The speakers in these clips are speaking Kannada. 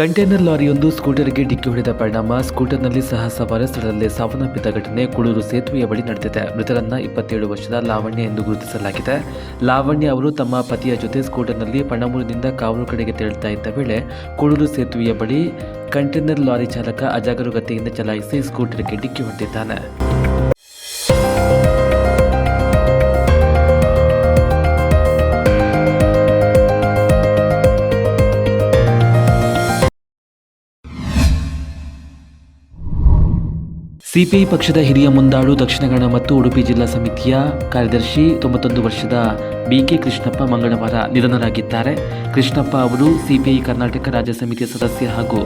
ಕಂಟೈನರ್ ಲಾರಿಯೊಂದು ಸ್ಕೂಟರ್ಗೆ ಡಿಕ್ಕಿ ಹೊಡೆದ ಪರಿಣಾಮ, ಸ್ಕೂಟರ್ನಲ್ಲಿ ಸಹ ಸವಾರ ಸ್ಥಳದಲ್ಲೇ ಸಾವನ್ನಪ್ಪಿದ ಘಟನೆ ಕುಳೂರು ಸೇತುವೆಯ ಬಳಿ ನಡೆದಿದೆ. ಮೃತರನ್ನ ಇಪ್ಪತ್ತೇಳು ವರ್ಷದ ಲಾವಣ್ಯ ಎಂದು ಗುರುತಿಸಲಾಗಿದೆ. ಲಾವಣ್ಯ ಅವರು ತಮ್ಮ ಪತಿಯ ಜೊತೆ ಸ್ಕೂಟರ್ನಲ್ಲಿ ಪಣಮೂರಿನಿಂದ ಕಾವಲು ಕಡೆಗೆ ತೆರಳುತ್ತಾ ಇದ್ದ ವೇಳೆ ಕುಳೂರು ಸೇತುವೆಯ ಬಳಿ ಕಂಟೈನರ್ ಲಾರಿ ಚಾಲಕ ಅಜಾಗರೂಕತೆಯಿಂದ ಚಲಾಯಿಸಿ ಸ್ಕೂಟರ್ಗೆ ಡಿಕ್ಕಿ ಹೊಡೆದಿದ್ದಾನೆ. ಸಿಪಿಐ ಪಕ್ಷದ ಹಿರಿಯ ಮುಂದಾಳು ದಕ್ಷಿಣ ಕನ್ನಡ ಮತ್ತು ಉಡುಪಿ ಜಿಲ್ಲಾ ಸಮಿತಿಯ ಕಾರ್ಯದರ್ಶಿ ತೊಂಬತ್ತೊಂದು ವರ್ಷದ ಬಿಕೆ ಕೃಷ್ಣಪ್ಪ ಮಂಗಳವಾರ ನಿಧನರಾಗಿದ್ದಾರೆ. ಕೃಷ್ಣಪ್ಪ ಅವರು ಸಿಪಿಐ ಕರ್ನಾಟಕ ರಾಜ್ಯ ಸಮಿತಿಯ ಸದಸ್ಯ ಹಾಗೂ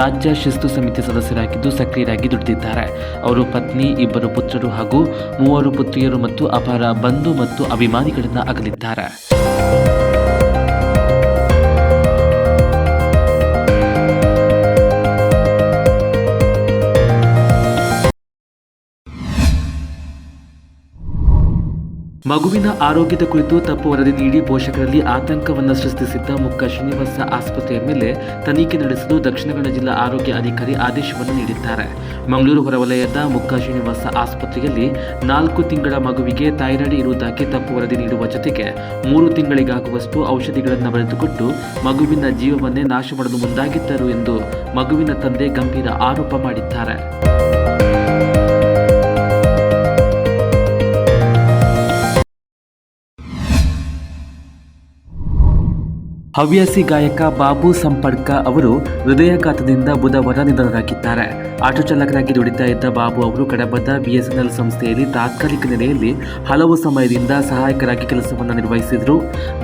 ರಾಜ್ಯ ಶಿಸ್ತು ಸಮಿತಿ ಸದಸ್ಯರಾಗಿದ್ದು ಸಕ್ರಿಯರಾಗಿ ದುಡಿದಿದ್ದಾರೆ. ಅವರು ಪತ್ನಿ, ಇಬ್ಬರು ಪುತ್ರರು ಹಾಗೂ ಮೂವರು ಪುತ್ರಿಯರು ಮತ್ತು ಅಪಾರ ಬಂಧು ಮತ್ತು ಅಭಿಮಾನಿಗಳನ್ನು ಅಗಲಿದ್ದಾರೆ. ಮಗುವಿನ ಆರೋಗ್ಯದ ಕುರಿತು ತಪ್ಪು ವರದಿ ನೀಡಿ ಪೋಷಕರಲ್ಲಿ ಆತಂಕವನ್ನು ಸೃಷ್ಟಿಸಿದ್ದ ಮುಕ್ಕ ಶ್ರೀನಿವಾಸ ಆಸ್ಪತ್ರೆಯ ಮೇಲೆ ತನಿಖೆ ನಡೆಸಲು ದಕ್ಷಿಣ ಕನ್ನಡ ಜಿಲ್ಲಾ ಆರೋಗ್ಯ ಅಧಿಕಾರಿ ಆದೇಶವನ್ನು ನೀಡಿದ್ದಾರೆ. ಮಂಗಳೂರು ಹೊರವಲಯದ ಮುಕ್ಕ ಶ್ರೀನಿವಾಸ ಆಸ್ಪತ್ರೆಯಲ್ಲಿ ನಾಲ್ಕು ತಿಂಗಳ ಮಗುವಿಗೆ ಥೈರಾಯ್ಡ್ ಇರುವುದಾಗಿ ತಪ್ಪು ವರದಿ ನೀಡುವ ಜೊತೆಗೆ ಮೂರು ತಿಂಗಳಿಗಾಗುವಷ್ಟು ಔಷಧಿಗಳನ್ನು ಬರೆದುಕೊಟ್ಟು ಮಗುವಿನ ಜೀವವನ್ನೇ ನಾಶ ಮಾಡಲು ಮುಂದಾಗಿದ್ದರು ಎಂದು ಮಗುವಿನ ತಂದೆ ಗಂಭೀರ ಆರೋಪ ಮಾಡಿದ್ದಾರೆ. ಹವ್ಯಾಸಿ ಗಾಯಕ ಬಾಬು ಸಂಪಡ್ಕ ಅವರು ಹೃದಯಾಘಾತದಿಂದ ಬುಧವಾರ ನಿಧನರಾಗಿದ್ದಾರೆ. ಆಟೋ ಚಾಲಕರಾಗಿ ದುಡಿತಾ ಇದ್ದ ಬಾಬು ಅವರು ಕಡಬದ ಬಿಎಸ್ಎನ್ಎಲ್ ಸಂಸ್ಥೆಯಲ್ಲಿ ತಾತ್ಕಾಲಿಕ ನೆಲೆಯಲ್ಲಿ ಹಲವು ಸಮಯದಿಂದ ಸಹಾಯಕರಾಗಿ ಕೆಲಸವನ್ನು ನಿರ್ವಹಿಸಿದರು.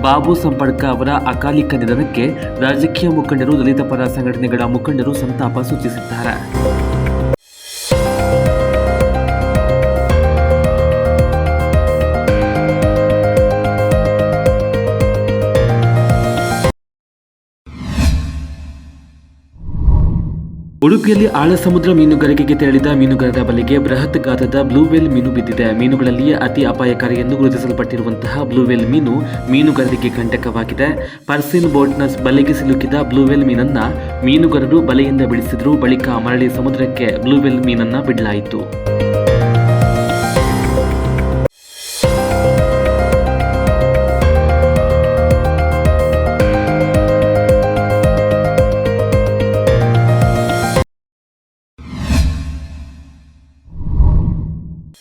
ಬಾಬು ಸಂಪಡ್ಕ ಅವರ ಅಕಾಲಿಕ ನಿಧನಕ್ಕೆ ರಾಜಕೀಯ ಮುಖಂಡರು ದಲಿತ ಪರ ಸಂಘಟನೆಗಳ ಮುಖಂಡರು ಸಂತಾಪ ಸೂಚಿಸಿದ್ದಾರೆ. ಉಡುಪಿಯಲ್ಲಿ ಆಳ ಸಮುದ್ರ ಮೀನುಗಾರಿಕೆಗೆ ತೆರಳಿದ ಮೀನುಗಾರರ ಬಲೆಗೆ ಬೃಹತ್ ಗಾತ್ರದ ಬ್ಲೂವೇಲ್ ಮೀನು ಬಿದ್ದಿದೆ. ಮೀನುಗಳಲ್ಲಿಯೇ ಅತಿ ಅಪಾಯಕಾರಿ ಎಂದು ಗುರುತಿಸಲ್ಪಟ್ಟಿರುವಂತಹ ಬ್ಲೂವೇಲ್ ಮೀನು ಮೀನುಗಾರರಿಗೆ ಕಂಟಕವಾಗಿದೆ. ಪರ್ಸಿನ್ ಬೋಟ್ನ ಬಲೆಗೆ ಸಿಲುಕಿದ ಬ್ಲೂವೇಲ್ ಮೀನನ್ನ ಮೀನುಗಾರರು ಬಲೆಯಿಂದ ಬಿಡಿಸಿದ್ರು. ಬಳಿಕ ಮರಳಿ ಸಮುದ್ರಕ್ಕೆ ಬ್ಲೂವೇಲ್ ಮೀನನ್ನ ಬಿಡಲಾಯಿತು.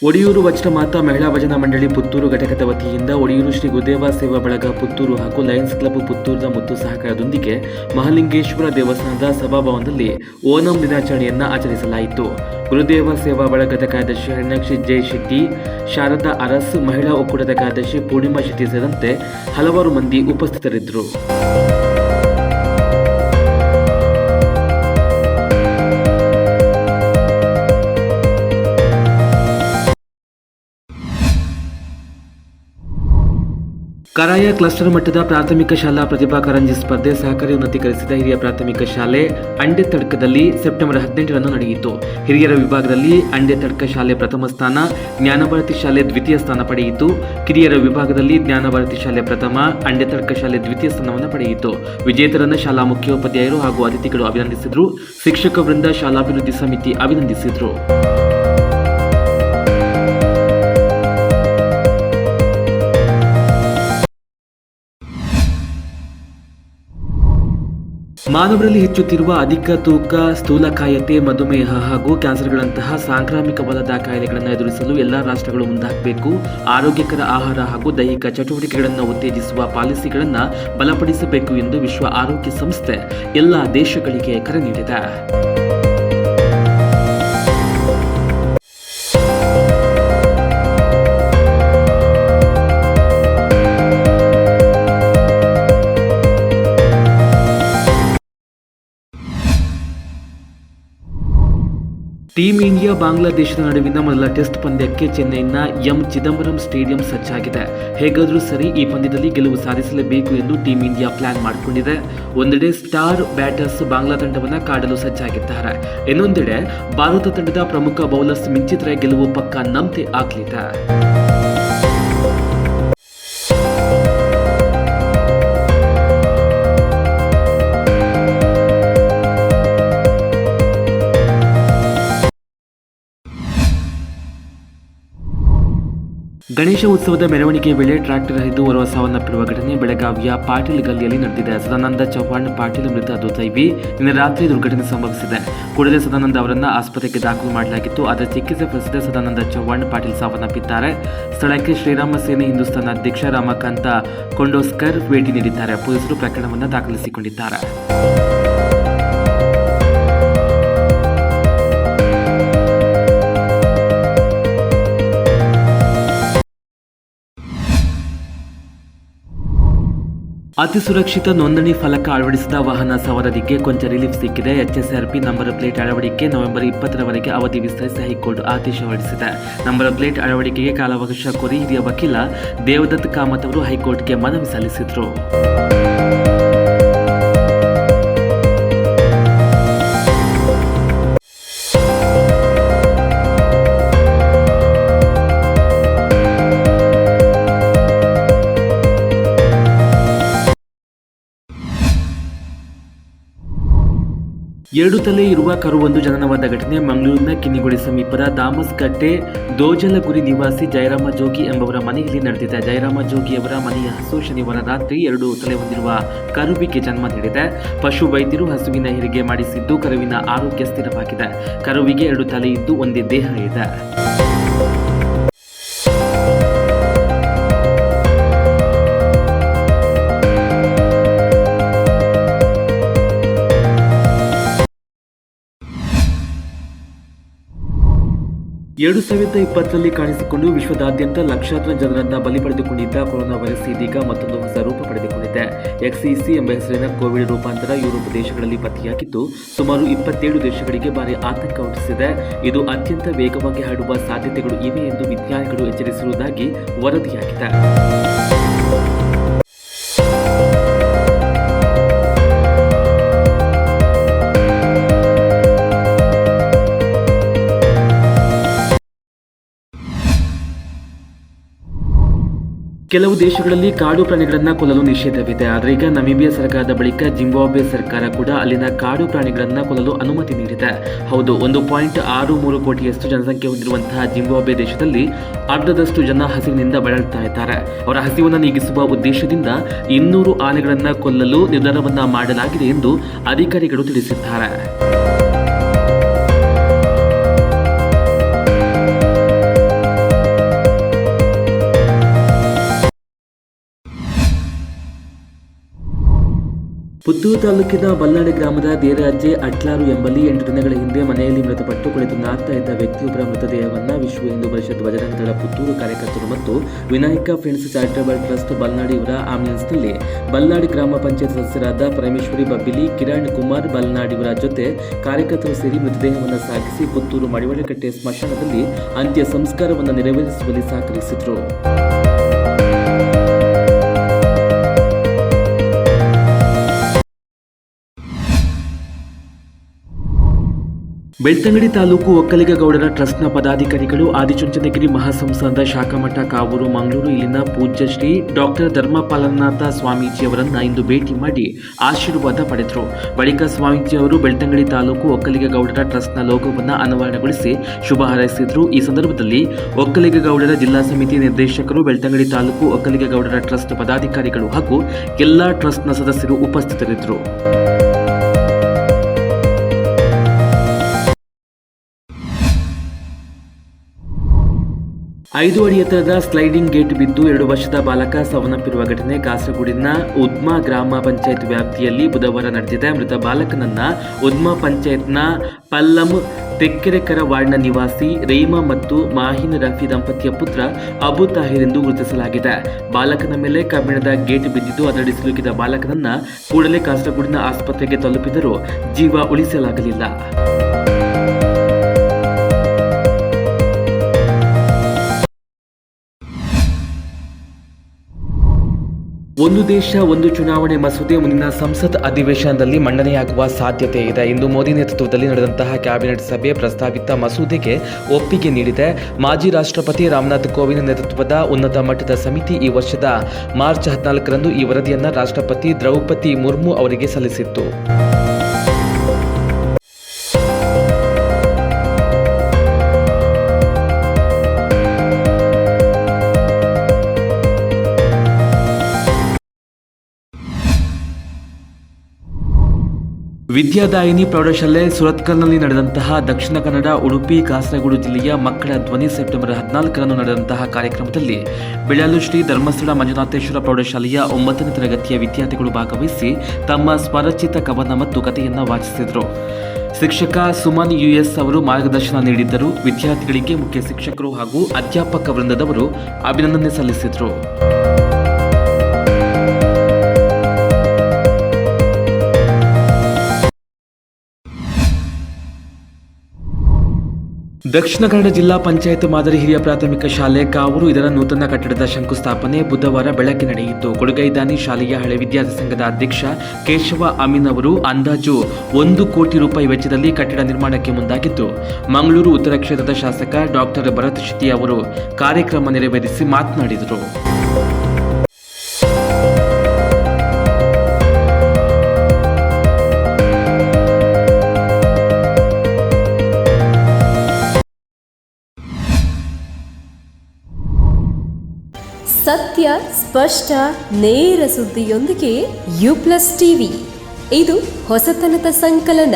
ಒಡಿಯೂರು ವಜ್ರಮಾತಾ ಮಹಿಳಾ ಭಜನಾ ಮಂಡಳಿ ಪುತ್ತೂರು ಘಟಕದ ವತಿಯಿಂದ ಒಡಿಯೂರು ಶ್ರೀ ಗುದೇವ ಸೇವಾ ಬಳಗ ಪುತ್ತೂರು ಹಾಗೂ ಲಯನ್ಸ್ ಕ್ಲಬ್ ಪುತ್ತೂರಿನ ಮುತ್ತು ಸಹಕಾರದೊಂದಿಗೆ ಮಹಾಲಿಂಗೇಶ್ವರ ದೇವಸ್ಥಾನದ ಸಭಾಭವನದಲ್ಲಿ ಓಣಂ ದಿನಾಚರಣೆಯನ್ನು ಆಚರಿಸಲಾಯಿತು. ಗುರುದೇವ ಸೇವಾ ಬಳಗದ ಕಾರ್ಯದರ್ಶಿ ಹರಿಣಾಕ್ಷಿ ಜೈ ಶೆಟ್ಟಿ, ಶಾರದಾ ಅರಸ್ ಮಹಿಳಾ ಒಕ್ಕೂಟದ ಕಾರ್ಯದರ್ಶಿ ಪೂರ್ಣಿಮಾ ಶೆಟ್ಟಿ ಸೇರಿದಂತೆ ಹಲವಾರು ಮಂದಿ ಉಪಸ್ಥಿತರಿದ್ದರು. ಕರಾಯ ಕ್ಲಸ್ಟರ್ ಮಟ್ಟದ ಪ್ರಾಥಮಿಕ ಶಾಲಾ ಪ್ರತಿಭಾ ಕಾರಂಜಿ ಸ್ಪರ್ಧೆ ಸಹಕಾರಿ ಉನ್ನತೀಕರಿಸಿದ ಹಿರಿಯ ಪ್ರಾಥಮಿಕ ಶಾಲೆ ಅಂಡೆ ತಡ್ಕದಲ್ಲಿ ಸೆಪ್ಟೆಂಬರ್ ಹದಿನೆಂಟರಂದು ನಡೆಯಿತು. ಹಿರಿಯರ ವಿಭಾಗದಲ್ಲಿ ಅಂಡೆ ತಡ್ಕ ಶಾಲೆ ಪ್ರಥಮ ಸ್ಥಾನ, ಜ್ಞಾನಭಾರತಿ ಶಾಲೆ ದ್ವಿತೀಯ ಸ್ಥಾನ ಪಡೆಯಿತು. ಕಿರಿಯರ ವಿಭಾಗದಲ್ಲಿ ಜ್ಞಾನಭಾರತಿ ಶಾಲೆ ಪ್ರಥಮ, ಅಂಡೆ ತಡ್ಕ ಶಾಲೆ ದ್ವಿತೀಯ ಸ್ಥಾನವನ್ನು ಪಡೆಯಿತು. ವಿಜೇತರನ್ನು ಶಾಲಾ ಮುಖ್ಯೋಪಾಧ್ಯಾಯರು ಹಾಗೂ ಅತಿಥಿಗಳು ಅಭಿನಂದಿಸಿದರು. ಶಿಕ್ಷಕ ವೃಂದ ಶಾಲಾಭಿವೃದ್ಧಿ ಸಮಿತಿ ಅಭಿನಂದಿಸಿದರು. ಮಾನವರಲ್ಲಿ ಹೆಚ್ಚುತ್ತಿರುವ ಅಧಿಕ ತೂಕ ಸ್ಥೂಲಕಾಯತೆ ಮಧುಮೇಹ ಹಾಗೂ ಕ್ಯಾನ್ಸರ್ಗಳಂತಹ ಸಾಂಕ್ರಾಮಿಕವಲ್ಲದ ಕಾಯಿಲೆಗಳನ್ನು ಎದುರಿಸಲು ಎಲ್ಲ ರಾಷ್ಟ್ರಗಳು ಮುಂದಾಗಬೇಕು. ಆರೋಗ್ಯಕರ ಆಹಾರ ಹಾಗೂ ದೈಹಿಕ ಚಟುವಟಿಕೆಗಳನ್ನು ಉತ್ತೇಜಿಸುವ ಪಾಲಿಸಿಗಳನ್ನು ಬಲಪಡಿಸಬೇಕು ಎಂದು ವಿಶ್ವ ಆರೋಗ್ಯ ಸಂಸ್ಥೆ ಎಲ್ಲ ದೇಶಗಳಿಗೆ ಕರೆ ನೀಡಿದೆ. ಟೀಂ ಇಂಡಿಯಾ ಬಾಂಗ್ಲಾದೇಶದ ನಡುವಿನ ಮೊದಲ ಟೆಸ್ಟ್ ಪಂದ್ಯಕ್ಕೆ ಚೆನ್ನೈನ ಎಂ ಚಿದಂಬರಂ ಸ್ಟೇಡಿಯಂ ಸಜ್ಜಾಗಿದೆ. ಹೇಗಾದರೂ ಸರಿ ಈ ಪಂದ್ಯದಲ್ಲಿ ಗೆಲುವು ಸಾಧಿಸಲೇಬೇಕು ಎಂದು ಟೀಂ ಇಂಡಿಯಾ ಪ್ಲಾನ್ ಮಾಡಿಕೊಂಡಿದೆ. ಒಂದೆಡೆ ಸ್ಟಾರ್ ಬ್ಯಾಟರ್ಸ್ ಬಾಂಗ್ಲಾ ತಂಡವನ್ನು ಕಾಡಲು ಸಜ್ಜಾಗಿದ್ದಾರೆ. ಇನ್ನೊಂದೆಡೆ ಭಾರತ ತಂಡದ ಪ್ರಮುಖ ಬೌಲರ್ಸ್ ಮಿಂಚಿತ್ರ ಗೆಲುವು ಪಕ್ಕ ನಂತೆ ಆಗ್ಲಿದೆ. ಗಣೇಶ ಉತ್ಸವದ ಮೆರವಣಿಗೆ ವೇಳೆ ಟ್ರ್ಯಾಕ್ಟರ್ ಹರಿದು ಓರ್ವ ಸಾವನ್ನಪ್ಪಿರುವ ಘಟನೆ ಬೆಳಗಾವಿಯ ಪಾಟೀಲ್ ಗಲ್ಲಿಯಲ್ಲಿ ನಡೆದಿದೆ. ಸದಾನಂದ ಚೌಹಾಣ್ ಪಾಟೀಲ್ ಮೃತ ದುರ್ದೈವಿ ನಿನ್ನೆ ರಾತ್ರಿ ದುರ್ಘಟನೆ ಸಂಭವಿಸಿದೆ. ಕೂಡಲೇ ಸದಾನಂದ ಅವರನ್ನು ಆಸ್ಪತ್ರೆಗೆ ದಾಖಲು ಮಾಡಲಾಗಿತ್ತು. ಆದರೆ ಚಿಕಿತ್ಸೆ ಫಲಿಸಿದ ಸದಾನಂದ ಚೌಹಾಣ್ ಪಾಟೀಲ್ ಸಾವನ್ನಪ್ಪಿದ್ದಾರೆ. ಸ್ಥಳಕ್ಕೆ ಶ್ರೀರಾಮ ಸೇನೆ ಹಿಂದೂಸ್ತಾನ ಅಧ್ಯಕ್ಷ ರಾಮಕಾಂತ ಕೊಂಡೋಸ್ಕರ್ ಭೇಟಿ ನೀಡಿದ್ದಾರೆ. ಪೊಲೀಸರು ಪ್ರಕರಣವನ್ನು ದಾಖಲಿಸಿಕೊಂಡಿದ್ದಾರೆ. ಅತಿ ಸುರಕ್ಷಿತ ನೋಂದಣಿ ಫಲಕ ಅಳವಡಿಸಿದ ವಾಹನ ಸವಾರರಿಗೆ ಕೊಂಚ ರಿಲೀಫ್ ಸಿಕ್ಕಿದೆ. ಎಚ್ಎಸ್ಆರ್ಪಿ ನಂಬರ್ ಪ್ಲೇಟ್ ಅಳವಡಿಕೆ ನವೆಂಬರ್ ಇಪ್ಪತ್ತರವರೆಗೆ ಅವಧಿ ವಿಸ್ತರಿಸಿ ಹೈಕೋರ್ಟ್ ಆದೇಶ ಹೊರಡಿಸಿದೆ. ನಂಬರ್ ಪ್ಲೇಟ್ ಅಳವಡಿಕೆಗೆ ಕಾಲಾವಕಾಶ ಕೋರಿ ಹಿರಿಯ ವಕೀಲ ದೇವದತ್ ಕಾಮತ್ ಅವರು ಹೈಕೋರ್ಟ್ಗೆ ಮನವಿ ಸಲ್ಲಿಸಿದರು. ಎರಡು ತಲೆ ಇರುವ ಕರುವೊಂದು ಜನನವಾದ ಘಟನೆ ಮಂಗಳೂರಿನ ಕಿನ್ನಿಗುಡಿ ಸಮೀಪದ ದಾಮಸ್ಕಟ್ಟೆ ದೋಜಲಗುರಿ ನಿವಾಸಿ ಜಯರಾಮ ಜೋಗಿ ಎಂಬವರ ಮನೆಯಲ್ಲಿ ನಡೆದಿದೆ. ಜಯರಾಮ ಜೋಗಿಯವರ ಮನೆಯ ಹಸು ಶನಿವಾರ ರಾತ್ರಿ ಎರಡು ತಲೆ ಹೊಂದಿರುವ ಕರುವಿಗೆ ಜನ್ಮ ನೀಡಿದೆ. ಪಶು ವೈದ್ಯರು ಹಸುವಿನ ಹೆರಿಗೆ ಮಾಡಿಸಿದ್ದು ಕರುವಿನ ಆರೋಗ್ಯ ಸ್ಥಿರವಾಗಿದೆ. ಕರುವಿಗೆ ಎರಡು ತಲೆ ಇದ್ದು ಒಂದೇ ದೇಹ ಇದೆ. ಎರಡು ಸಾವಿರದ ಇಪ್ಪತ್ತರಲ್ಲಿ ಕಾಣಿಸಿಕೊಂಡು ವಿಶ್ವದಾದ್ಯಂತ ಲಕ್ಷಾಂತರ ಜನರನ್ನ ಬಲಿ ಪಡೆದುಕೊಂಡಿದ್ದ ಕೊರೋನಾ ವೈರಸ್ ಇದೀಗ ಮತ್ತೊಂದು ಹೊಸ ರೂಪ ಪಡೆದುಕೊಂಡಿದೆ. ಎಕ್ಸಿಸಿ ಎಂಬ ಹೆಸರಿನ ಕೋವಿಡ್ ರೂಪಾಂತರ ಯುರೋಪ್ ದೇಶಗಳಲ್ಲಿ ಪತ್ತೆಯಾಗಿದ್ದು, ಸುಮಾರು ಇಪ್ಪತ್ತೇಳು ದೇಶಗಳಿಗೆ ಭಾರಿ ಆತಂಕ ಹುಟ್ಟಿಸಿದೆ. ಇದು ಅತ್ಯಂತ ವೇಗವಾಗಿ ಹರಡುವ ಸಾಧ್ಯತೆಗಳು ಇವೆ ಎಂದು ವಿಜ್ಞಾನಿಗಳು ಎಚ್ಚರಿಸಿರುವುದಾಗಿ ವರದಿಯಾಗಿದೆ. ಕೆಲವು ದೇಶಗಳಲ್ಲಿ ಕಾಡು ಪ್ರಾಣಿಗಳನ್ನ ಕೊಲ್ಲಲು ನಿಷೇಧವಿದೆ. ಆದರೆ ಈಗ ನಮೀಬಿಯಾ ಸರ್ಕಾರದ ಬಳಿಕ ಜಿಂಬಾಬ್ವೆ ಸರ್ಕಾರ ಕೂಡ ಅಲ್ಲಿನ ಕಾಡು ಪ್ರಾಣಿಗಳನ್ನ ಕೊಲ್ಲಲು ಅನುಮತಿ ನೀಡಿದೆ. ಹೌದು, ಒಂದು ಪಾಯಿಂಟ್ ಆರು ಮೂರು ಕೋಟಿಯಷ್ಟು ಜನಸಂಖ್ಯೆ ಹೊಂದಿರುವಂತಹ ಜಿಂಬಾಬ್ವೆ ದೇಶದಲ್ಲಿ ಅರ್ಧದಷ್ಟು ಜನ ಹಸಿವಿನಿಂದ ಬಳಲ್ತಾ ಇದ್ದಾರೆ. ಅವರ ಹಸಿವನ್ನು ನೀಗಿಸುವ ಉದ್ದೇಶದಿಂದ ಇನ್ನೂರು ಆನೆಗಳನ್ನ ಕೊಲ್ಲಲು ನಿರ್ಧಾರವನ್ನ ಮಾಡಲಾಗಿದೆ ಎಂದು ಅಧಿಕಾರಿಗಳು ತಿಳಿಸಿದ್ದಾರೆ. ಪುತ್ತೂರು ತಾಲೂಕಿನ ಬಲ್ಲಾಡಿ ಗ್ರಾಮದ ದೇರಾಜೆ ಅಟ್ಲಾರು ಎಂಬಲ್ಲಿ ಎಂಟು ದಿನಗಳ ಹಿಂದೆ ಮನೆಯಲ್ಲಿ ಮೃತಪಟ್ಟು ಕುಳಿತು ನಾರ್ತಾ ಇದ್ದ ವ್ಯಕ್ತಿಯೊಬ್ಬರ ಮೃತದೇಹವನ್ನು ವಿಶ್ವ ಹಿಂದೂ ಪರಿಷತ್ ಬಜರಂಗದಳ ಪುತ್ತೂರು ಕಾರ್ಯಕರ್ತರು ಮತ್ತು Vinayaka friends charitable trust Balnadi ಇವರ ಆಂಬ್ಯುಲೆನ್ಸ್ನಲ್ಲಿ ಬಲ್ನಾಡಿ ಗ್ರಾಮ ಪಂಚಾಯತ್ ಸದಸ್ಯರಾದ ಪರಮೇಶ್ವರಿ ಬಬ್ಬಿಲಿ, ಕಿರಣ್ ಕುಮಾರ್ ಬಲ್ನಾಡಿ ಇವರ ಜೊತೆ ಕಾರ್ಯಕರ್ತರು ಸೇರಿ ಮೃತದೇಹವನ್ನು ಸಾಗಿಸಿ ಪುತ್ತೂರು ಮಡಿವಳಕಟ್ಟೆ ಸ್ಮಶಾನದಲ್ಲಿ ಅಂತ್ಯ ಸಂಸ್ಕಾರವನ್ನು ನೆರವೇರಿಸುವಲ್ಲಿ ಸಹಕರಿಸಿದರು. ಬೆಳ್ತಂಗಡಿ ತಾಲೂಕು ಒಕ್ಕಲಿಗ ಗೌಡರ ಟ್ರಸ್ಟ್ನ ಪದಾಧಿಕಾರಿಗಳು ಆದಿಚುಂಚನಗಿರಿ ಮಹಾಸಂಸ್ಥಾನದ ಶಾಖಾಮಠ ಕಾವೂರು, ಮಂಗಳೂರು ಇಲ್ಲಿನ ಪೂಜ್ಯ ಶ್ರೀ ಡಾಕ್ಟರ್ ಧರ್ಮಪಾಲನಾಥ ಸ್ವಾಮೀಜಿಯವರನ್ನ ಇಂದು ಭೇಟಿ ಮಾಡಿ ಆಶೀರ್ವಾದ ಪಡೆದರು. ಬಳಿಕ ಸ್ವಾಮೀಜಿಯವರು ಬೆಳ್ತಂಗಡಿ ತಾಲೂಕು ಒಕ್ಕಲಿಗ ಗೌಡರ ಟ್ರಸ್ಟ್ನ ಲೋಗೋವನ್ನು ಅನಾವರಣಗೊಳಿಸಿ ಶುಭ ಹಾರೈಸಿದರು. ಈ ಸಂದರ್ಭದಲ್ಲಿ ಒಕ್ಕಲಿಗ ಗೌಡರ ಜಿಲ್ಲಾ ಸಮಿತಿ ನಿರ್ದೇಶಕರು, ಬೆಳ್ತಂಗಡಿ ತಾಲೂಕು ಒಕ್ಕಲಿಗ ಗೌಡರ ಟ್ರಸ್ಟ್ ಪದಾಧಿಕಾರಿಗಳು ಹಾಗೂ ಎಲ್ಲಾ ಟ್ರಸ್ಟ್ನ ಸದಸ್ಯರು ಉಪಸ್ಥಿತರಿದ್ದರು. ಐದು ಅಡಿ ಎತ್ತರದ ಸ್ಲೈಡಿಂಗ್ ಗೇಟ್ ಬಿದ್ದು ಎರಡು ವರ್ಷದ ಬಾಲಕ ಸಾವನ್ನಪ್ಪಿರುವ ಘಟನೆ ಕಾಸರಗೋಡಿನ ಉದ್ಮಾ ಗ್ರಾಮ ಪಂಚಾಯತ್ ವ್ಯಾಪ್ತಿಯಲ್ಲಿ ಬುಧವಾರ ನಡೆದಿದೆ. ಮೃತ ಬಾಲಕನನ್ನ ಉದ್ಮಾ ಪಂಚಾಯತ್ನ ಪಲ್ಲಂ ತೆಕ್ಕೆರೆಕರ ವಾರ್ಡ್ನ ನಿವಾಸಿ ರೇಮಾ ಮತ್ತು ಮಾಹಿನ್ ರಫಿ ದಂಪತಿಯ ಪುತ್ರ ಅಬು ತಾಹಿರ್ ಎಂದು ಗುರುತಿಸಲಾಗಿದೆ. ಬಾಲಕನ ಮೇಲೆ ಕಬ್ಬಿಣದ ಗೇಟ್ ಬಿದ್ದಿದ್ದು ಅದರಡಿ ಸಿಲುಕಿದ ಬಾಲಕನನ್ನ ಕೂಡಲೇ ಕಾಸರಗೋಡಿನ ಆಸ್ಪತ್ರೆಗೆ ತಲುಪಿದರೂ ಜೀವ ಉಳಿಸಲಾಗಲಿಲ್ಲ. ಒಂದು ದೇಶ, ಒಂದು ಚುನಾವಣೆ ಮಸೂದೆ, ಮುಂದಿನ ಸಂಸತ್ ಅಧಿವೇಶನದಲ್ಲಿ ಮಂಡನೆಯಾಗುವ ಸಾಧ್ಯತೆ ಇದೆ. ಇಂದು ಮೋದಿ ನೇತೃತ್ವದಲ್ಲಿ ನಡೆದಂತಹ ಕ್ಯಾಬಿನೆಟ್ ಸಭೆ ಪ್ರಸ್ತಾವಿತ ಮಸೂದೆಗೆ ಒಪ್ಪಿಗೆ ನೀಡಿದೆ. ಮಾಜಿ ರಾಷ್ಟ್ರಪತಿ ರಾಮನಾಥ್ ಕೋವಿಂದ್ ನೇತೃತ್ವದ ಉನ್ನತ ಮಟ್ಟದ ಸಮಿತಿ ಈ ವರ್ಷದ ಮಾರ್ಚ್ ಹದಿನಾಲ್ಕರಂದು ಈ ವರದಿಯನ್ನು ರಾಷ್ಟ್ರಪತಿ ದ್ರೌಪದಿ ಮುರ್ಮು ಅವರಿಗೆ ಸಲ್ಲಿಸಿತ್ತು. ವಿದ್ಯಾದಾಯಿನಿ ಪ್ರೌಢಶಾಲೆ ಸುರತ್ಕಲ್ನಲ್ಲಿ ನಡೆದಂತಹ ದಕ್ಷಿಣ ಕನ್ನಡ ಉಡುಪಿ, ಕಾಸರಗೋಡು ಜಿಲ್ಲೆಯ ಮಕ್ಕಳ ಧ್ವನಿ ಸೆಪ್ಟೆಂಬರ್ ಹದಿನಾಲ್ಕರಂದು ನಡೆದಂತಹ ಕಾರ್ಯಕ್ರಮದಲ್ಲಿ ಬೆಳಲು ಶ್ರೀ ಧರ್ಮಸ್ಥಳ ಮಂಜುನಾಥೇಶ್ವರ ಪ್ರೌಢಶಾಲೆಯ ಒಂಬತ್ತನೇ ತರಗತಿಯ ವಿದ್ಯಾರ್ಥಿಗಳು ಭಾಗವಹಿಸಿ ತಮ್ಮ ಸ್ವರಚಿತ ಕವನ ಮತ್ತು ಕಥೆಯನ್ನು ವಾಚಿಸಿದರು. ಶಿಕ್ಷಕ ಸುಮನ್ ಯುಎಸ್ ಅವರು ಮಾರ್ಗದರ್ಶನ ನೀಡಿದ್ದರು. ವಿದ್ಯಾರ್ಥಿಗಳಿಗೆ ಮುಖ್ಯ ಶಿಕ್ಷಕರು ಹಾಗೂ ಅಧ್ಯಾಪಕ ವೃಂದದವರು ಅಭಿನಂದನೆ ಸಲ್ಲಿಸಿದರು. ದಕ್ಷಿಣ ಕನ್ನಡ ಜಿಲ್ಲಾ ಪಂಚಾಯತ್ ಮಾದರಿ ಹಿರಿಯ ಪ್ರಾಥಮಿಕ ಶಾಲೆ ಕಾವೂರು ಇದರ ನೂತನ ಕಟ್ಟಡದ ಶಂಕುಸ್ಥಾಪನೆ ಬುಧವಾರ ಬೆಳಗ್ಗೆ ನಡೆಯಿತು. ಕೊಡುಗೈದಾನಿ ಶಾಲೆಯ ಹಳೆ ವಿದ್ಯಾರ್ಥಿ ಸಂಘದ ಅಧ್ಯಕ್ಷ ಕೇಶವ ಅಮೀನ್ ಅವರು ಅಂದಾಜು ಒಂದು ಕೋಟಿ ರೂಪಾಯಿ ವೆಚ್ಚದಲ್ಲಿ ಕಟ್ಟಡ ನಿರ್ಮಾಣಕ್ಕೆ ಮುಂದಾಗಿದ್ದು ಮಂಗಳೂರು ಉತ್ತರ ಕ್ಷೇತ್ರದ ಶಾಸಕ ಡಾಕ್ಟರ್ ಭರತ್ ಶೆಟ್ಟಿ ಅವರು ಕಾರ್ಯಕ್ರಮ ನೆರವೇರಿಸಿ ಮಾತನಾಡಿದರು. ಸ್ಪಷ್ಟ, ನೇರ ಸುದ್ದಿಯೊಂದಿಗೆ ಯು ಪ್ಲಸ್ ಟಿವಿ. ಇದು ಹೊಸತನದ ಸಂಕಲನ.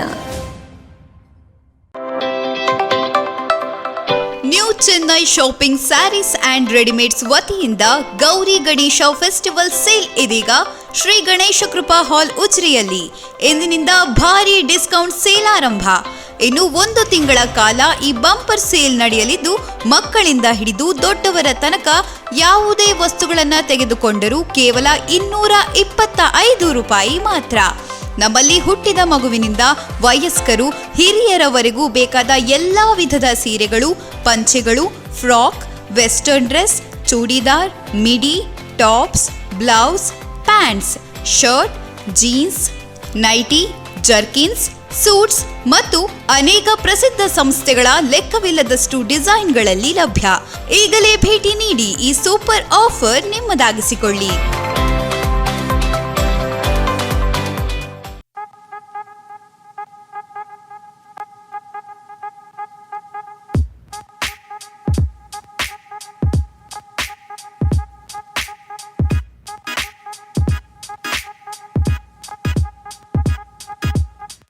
New Chennai shopping sarees and readymades ವತಿಯಿಂದ ಗೌರಿ ಗಣೇಶ ಫೆಸ್ಟಿವಲ್ ಸೇಲ್ ಇದೀಗ ಶ್ರೀ ಗಣೇಶ ಕೃಪಾ ಹಾಲ್ ಉಚ್ರಿಯಲ್ಲಿ ಇಂದಿನಿಂದ ಭಾರಿ ಡಿಸ್ಕೌಂಟ್ ಸೇಲ್ ಆರಂಭ. ಇನ್ನು ಒಂದು ತಿಂಗಳ ಕಾಲ ಈ ಬಂಪರ್ ಸೇಲ್ ನಡೆಯಲಿದ್ದು, ಮಕ್ಕಳಿಂದ ಹಿಡಿದು ದೊಡ್ಡವರ ತನಕ ಯಾವುದೇ ವಸ್ತುಗಳನ್ನು ತೆಗೆದುಕೊಂಡರೂ ಕೇವಲ ಇನ್ನೂರ ಇಪ್ಪತ್ತ ಐದು ರೂಪಾಯಿ ಮಾತ್ರ. ನಮ್ಮಲ್ಲಿ ಹುಟ್ಟಿದ ಮಗುವಿನಿಂದ ವಯಸ್ಕರು ಹಿರಿಯರವರೆಗೂ ಬೇಕಾದ ಎಲ್ಲ ವಿಧದ ಸೀರೆಗಳು, ಪಂಚೆಗಳು, frock, western dress, churidar, midi, tops, blouse, pants, shirt, jeans, nightie, jerkins suits ಮತ್ತು ಅನೇಕ ಪ್ರಸಿದ್ಧ ಸಂಸ್ಥೆಗಳ ಲೆಕ್ಕವಿಲ್ಲದಷ್ಟು ಡಿಸೈನ್ಗಳಲ್ಲಿ ಲಭ್ಯ. ಈಗಲೇ ಭೇಟಿ ನೀಡಿ ಈ ಸೂಪರ್ ಆಫರ್ ನಿಮ್ಮದಾಗಿಸಿಕೊಳ್ಳಿ.